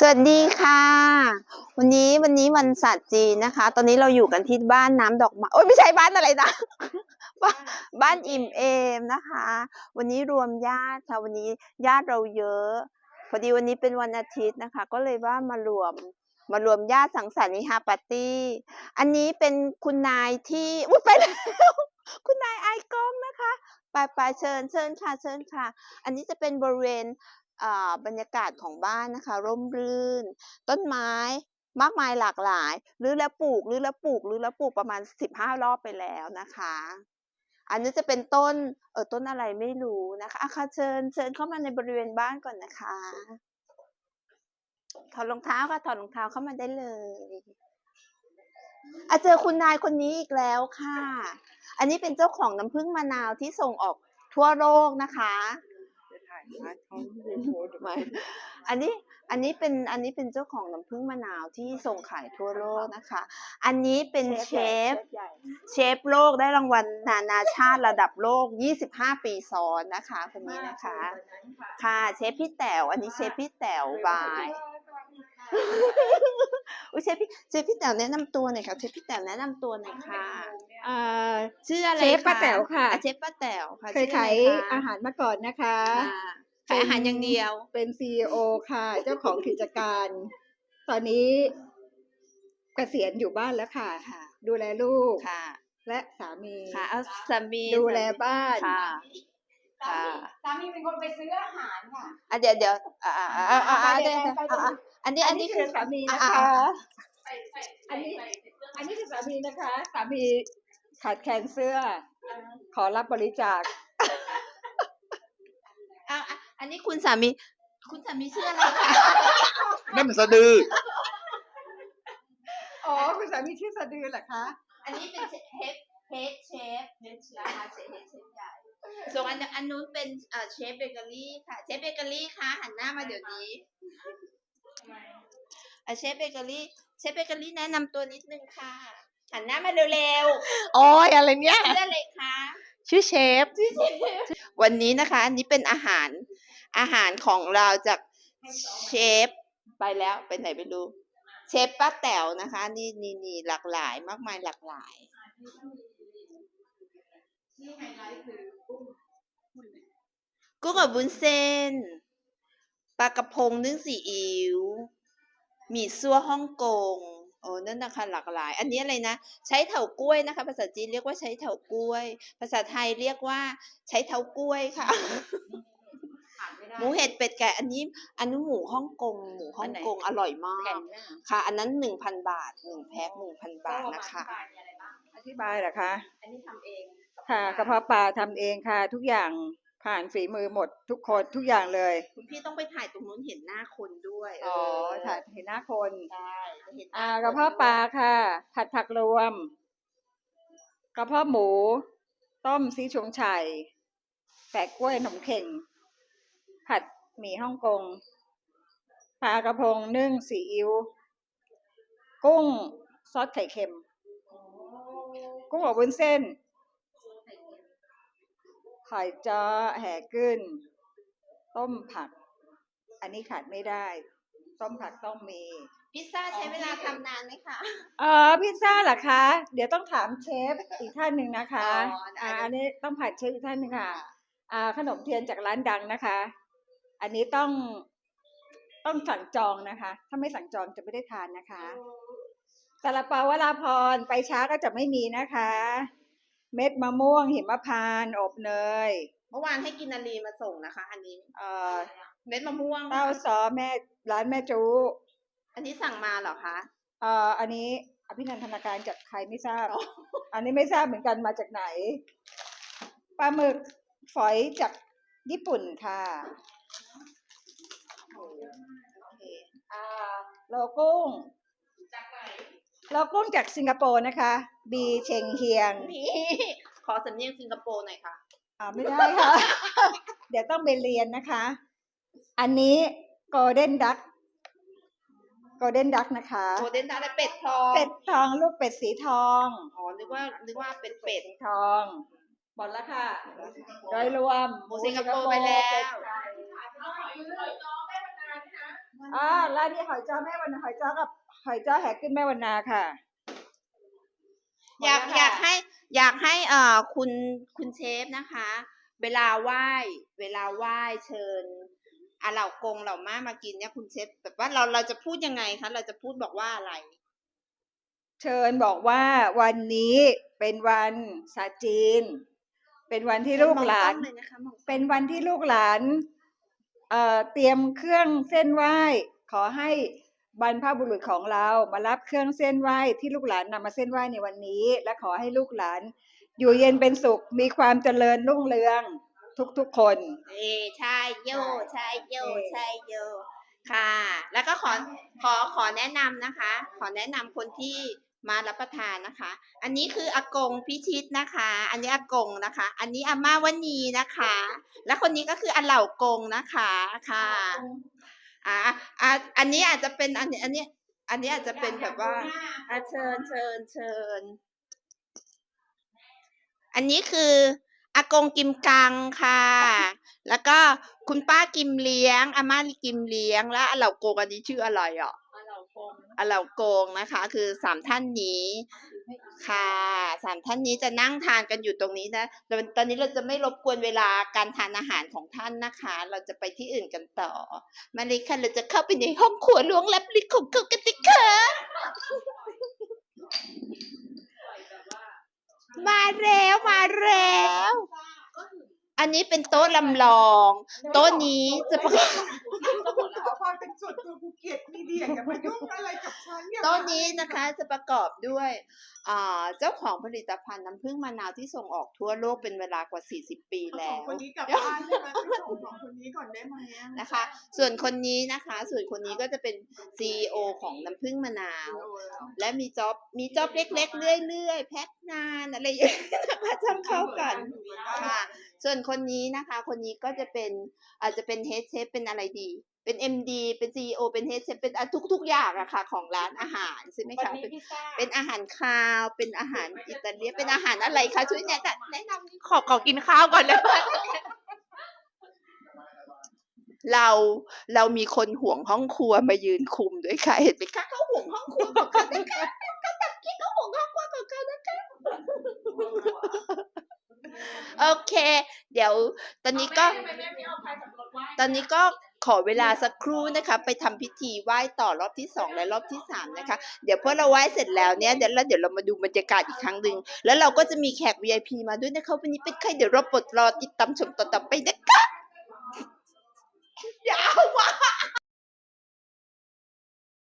สวัสดีค่ะ วันนี้วันนี้วันศาสตร์จีนนะคะ ตอนนี้เราอยู่กันที่บ้านน้ำดอกไม้โอ้ยไม่ใช่บ้านอะไรนะบ้านบ้านอิ่มเอมนะคะ วันนี้รวมญาติค่ะวันนี้ญาติเราเยอะ พอดีวันนี้เป็นวันอาทิตย์นะคะ ก็เลยว่ามารวมมารวมญาติสังสรรค์วิฮาปาร์ตี้ อันนี้เป็นคุณนายที่อุ้ยไปแล้วคุณนายไอายกล้องนะคะไปไปเชิญเชิญค่ะเชิญค่ะ อันนี้จะเป็นบริเวณ บรรยากาศของบ้านนะคะ ร่มรื่น ต้นไม้มากมายหลากหลายหรือแล้วปลูกหรือแล้วปลูกหรือแล้วปลูกประมาณสิบห้ารอบไปแล้วนะคะ อันนี้จะเป็นต้นเออต้นอะไรไม่รู้นะคะอาค่ะเชิญเชิญเข้ามาในบริเวณบ้านก่อนนะคะถอดรองเท้าค่ะถอดรองเท้าเข้ามาได้เลยอาเจอคุณนายคนนี้อีกแล้วค่ะ อันนี้เป็นเจ้าของน้ำผึ้งมะนาวที่ส่งออกทั่วโลกนะคะ จะถ่ายมาท้องเรียนโพสต์ไม่อันนี้อันนี้เป็นอันนี้เป็นเจ้าของน้ำผึ้งมะนาวที่ส่งขายทั่วโลกนะคะ อันนี้เป็นเชฟใหญ่เชฟโลกได้รางวัลนานาชาติระดับโลก 25 ปีซ้อนนะคะคนนี้นะคะ ค่ะเชฟพี่แต๋วอันนี้เชฟพี่แต๋วบายอุ้ยเชฟพี่เชฟพี่แต๋วแนะนำตัวหน่อยค่ะเชฟพี่แต๋วแนะนำตัวหน่อยค่ะอ่าชื่ออะไรเชฟป้าคะแต๋วค่ะอ่เชฟป้าแต๋วค่ะเคยชื่อขายะไรคะอาหารมาก่อนนะคะค่ะ ขายอาหารอย่างเดียว เป็นซีอค่ะ เจ้าของกิจการ ตอนนี้เกษียณอยู่บ้านแล้วค่ะ ค่ะ ดูแลลูก ค่ะ และสามี ค่ะเอาสามีดูแลสามีบ้านค่ะ สาค่ะมีสามีเป็นคนไปซื้ออาหารค่ะ อะเดี๋ยวเดี๋ยวอ่าอ่าอ่าอ่าอ่าเดี๋ยวเดี๋ยวอ่าอ่าอันนี้อันนี้คือสามีอ่านะอ่าคะอ่าอันนี้ อันนี้คือสามีนะคะ สามีขาดแคลนเสื้อ ขอรับบริจาคอ่าอ่า อันนี้คุณสามี คุณสามีชื่ออะไรคะนั่นมันสะดือ อ๋อคุณสามีชื่อสะดือเหรอคะอันนี้เป็นเชฟเฮดเชฟเชฟนะคะเชฟเฮดเชฟใหญ่ส่วนอันอันนู้นเป็นเอ่อเชฟเบเกอรี่ค่ะเชฟเบเกอรี่คะหันหน้ามาเดี๋ยวนี้อะเชฟเบเกอรี่เชฟเบเกอรี่แนะนำตัวนิดนึงค่ะ หันหน้ามาเร็วๆโอ้ยอะไรเนี่ย ชื่ออะไรคะ ชื่อเชฟ วันนี้นะคะ อันนี้เป็นอาหาร อาหารของเราจากเชฟไปแล้วไปไหนไม่รู้เชฟป้าแต๋วนะคะ นี่นี่นี่หลากหลายมากมายหลากหลายกุ้งกับบุญเส้นปลากระพงนึ่งซีอิ๊วหมี่ซั่วฮ่องกงโอ้นั่นนะคะหลากหลาย อันนี้อะไรนะ ใช้เถากล้วยนะคะ ภาษาจีนเรียกว่าใช้เถากล้วย ภาษาไทยเรียกว่า ใช้เถากล้วยค่ะ หมูเห็ดเป็ดไก่อันนี้ อันนี้หมูฮ่องกงหมูฮ่องกงอร่อยมาก ค่ะ อันนั้นหนึ่งพันบาทหนึ่งแพ็คหนึ่งพันบาทนะคะอธิบายเหรอคะอันนี้ทำเองค่ะกระเพาะปลาทำเองค่ะ ทุกอย่างผ่านฝีมือหมดทุกคนทุกอย่างเลย คุณพี่ต้องไปถ่ายตรงนู้นเห็นหน้าคนด้วยอ๋อเถ่ายเห็นหน้าคนใช่เห็นหน้อ่าคนกระเพาะปลาค่ะ ผัดผักรวมกระเพาะหมู ต้มซีชงไชัยแปะกล้วยขนมเข่ง ผัดหมี่ฮ่องกงปลากระพงนึ่งซีอิ๊วกุ้งซอสไข่เค็ม กุ้งอบวุ้นเส้นไข่จ้อแห่กึ้น ต้มผัก อันนี้ขาดไม่ได้ ต้มผักต้องมี พิซซ่าใช้เวลาทำนานไหมคะเออพิซซ่าเหรอคะ เดี๋ยวต้องถามเชฟอีกท่านหนึ่งนะคะอ๋อได้อ่าอันนี้ต้องผัดเชฟอีกท่านหนึ่งค่ะ อ่าขนมเทียนจากร้านดังนะคะ อันนี้ต้องต้องสั่งจองนะคะ ถ้าไม่สั่งจองจะไม่ได้ทานนะคะซาลาเปาวราพรไปช้าก็จะไม่มีนะคะ เม็ดมะม่วงหิมพานต์อบเนยเมื่อวานให้กินนารีมาส่งนะคะ อันนี้ เอ่อเม็ดมะม่วง เต้าซอแม่ร้านแม่จูอันนี้สั่งมาเหรอคะ เอ่ออันนี้อภินันทนาการจากใครไม่ทราบ อันนี้ไม่ทราบเหมือนกันมาจากไหนปลาหมึกฝอยจากญี่ปุ่นค่ะ โอเคอ่าโลกุ้งโลกุ้งจากสิงคโปร์นะคะ บีเชงเฮียงนี่ขอสำเนียงสิงคโปร์หน่อยค่ะ อ่าไม่ได้ค่ะ เดี๋ยวต้องไปเรียนนะคะ อันนี้โกลเด้นดักโกลเด้นดักนะคะ โกลเด้นดาและเป็ดทองเป็ดทองลูกเป็ดสีทองอ๋อนึกว่านึกว่าเป็นเป็ด สีทองหมดแล้วค่ะ โดยรวมหมูสิงคโปร์ไปแล้ว เป็ดไทย เอาหอยหอยจ้อได้มานานนะมอ่าร้านนี้หอยจ้อแม่วันนาหอยจ้อกับหอยจ้อแหกขึ้นแม่วันนาค่ะ อยากหมดแล้วค่ะอยากให้อยากให้เอ่อคุณคุณเชฟนะคะ เวลาไหว้ เวลาไหว้เชิญอาเหล่ากงเหล่ามามากินเนี่ยคุณเชฟแบบว่าเราเราจะพูดยังไงคะเราจะพูดบอกว่าอะไร เชิญบอกว่าวันนี้เป็นวันศาสตร์จีน เป็นวันที่ลูกหลานมองกล้องเลยนะคะมองกล้องเป็นวันที่ลูกหลาน เตรียมเครื่องเส้นไหว้ ขอให้บรรพบุรุษของเรามารับเครื่องเส้นไหว้ที่ลูกหลานนำมาเส้นไหว้ในวันนี้ และขอให้ลูกหลาน อยู่เย็นเป็นสุขมีความเจริญรุ่งเรืองทุกๆคนเอใช่โยใช่โยใช่โยค่ะ แล้วก็ขอขอขอแนะนำนะคะ ขอแนะนำคนที่ มารับประทานนะคะ อันนี้คืออากงพิชิตนะคะ อันนี้อากงนะคะ อันนี้อาม่าวณีนะคะ และคนนี้ก็คืออาเหล่ากงนะคะค่ะอ่าอ่าอันนี้อาจจะเป็นอันนี้อันนี้อันนี้อาจจะเป็นแบบว่าอะเชิญเชิญเชิญ อันนี้คืออากงกิมกังค่ะ แล้วก็คุณป้ากิมเลี้ยงอาม่ากิมเลี้ยง และอาเหล่ากงอันนี้ชื่ออะไรอะ อเหล่ากงนะคะ คือสามท่านนี้ค่ะสามท่านนี้จะนั่งทานกันอยู่ตรงนี้นะแต่ตอนนี้เราจะไม่รบกวนเวลาการทานอาหารของท่านนะคะ เราจะไปที่อื่นกันต่อ มาเลยค่ะเราจะเข้าไปในห้องครัวล้วงลับลึกของเขากันดิคะมาแล้วมาแล้ว อันนี้เป็นโต๊ะลำลอง โต๊ะนี้จะประกอบ ขอความเป็นส่วนตัวภู เก็ตมีเดียอย่ามายุ่งอะไรกับฉันอย่ามาโต๊ะนี้นะคะจะประกอบด้วยอ่าเจ้าของผลิตภัณฑ์น้ำผึ้งมะนาวที่ส่งออกทั่วโลกเป็นเวลากว่า 40 ปีสอแล้งวคนนี้กลับบ้านใช่ไหมไปส่งสองคนนี้ก่อนได้ไหมอนะคะ ส่วนคนนี้นะคะ ส่วนคนนี้ก็จะเป็น CEO ของน้ำผึ้งมะนาวโอ้ยและมีจ็อบมีจ็อบเล็ก ๆ เรื่อยๆ แพ็คงานอะไรอย่างเงี้ยนะคะทำเข้ากันค่ะ ส่วนคนนี้นะคะ คนนี้ก็จะเป็นอาจจะเป็นเฮดเชฟเป็นอะไรดี เป็น MD เป็น CEO เป็นเฮดเชฟเป็นทุกทุกๆอย่างอะค่ะ ของร้านอาหารใช่ไหมวันคะนี้เป็นพิซซ่าเป็นอาหารคาว เป็นอาหารอิตาเลียนเป็นอาหารอะไรคะช่วยแนะนำแนะนำขอขอกินข้าวก่อนเลยเราเรามีคนห่วงห้องครัวมายืนคุมด้วยค่ะ เห็นไหมคะเขาห่วงห้องครัวของเขานะคะเขาตัดคิดเขาห่วงห้องครัวของเขานะคะโอเค เดี๋ยว ตอนนี้ก็ ตอนนี้ก็ ขอเวลาสักครู่นะคะไปทำพิธีไหว้ต่อรอบที่สองและรอบที่สามนะคะ เดี๋ยวพอเราไหว้เสร็จแล้วเนี่ยเดี๋ยวเราเดี๋ยวเรามาดูบรรยากาศอีกครั้งหนึ่งแล้วเราก็จะมีแขก VIP มาด้วยนะคะวันนี้เป็นใครเดี๋ยวเราปลดรอติดตามชมต่อๆไปนะคะยาวว่ะ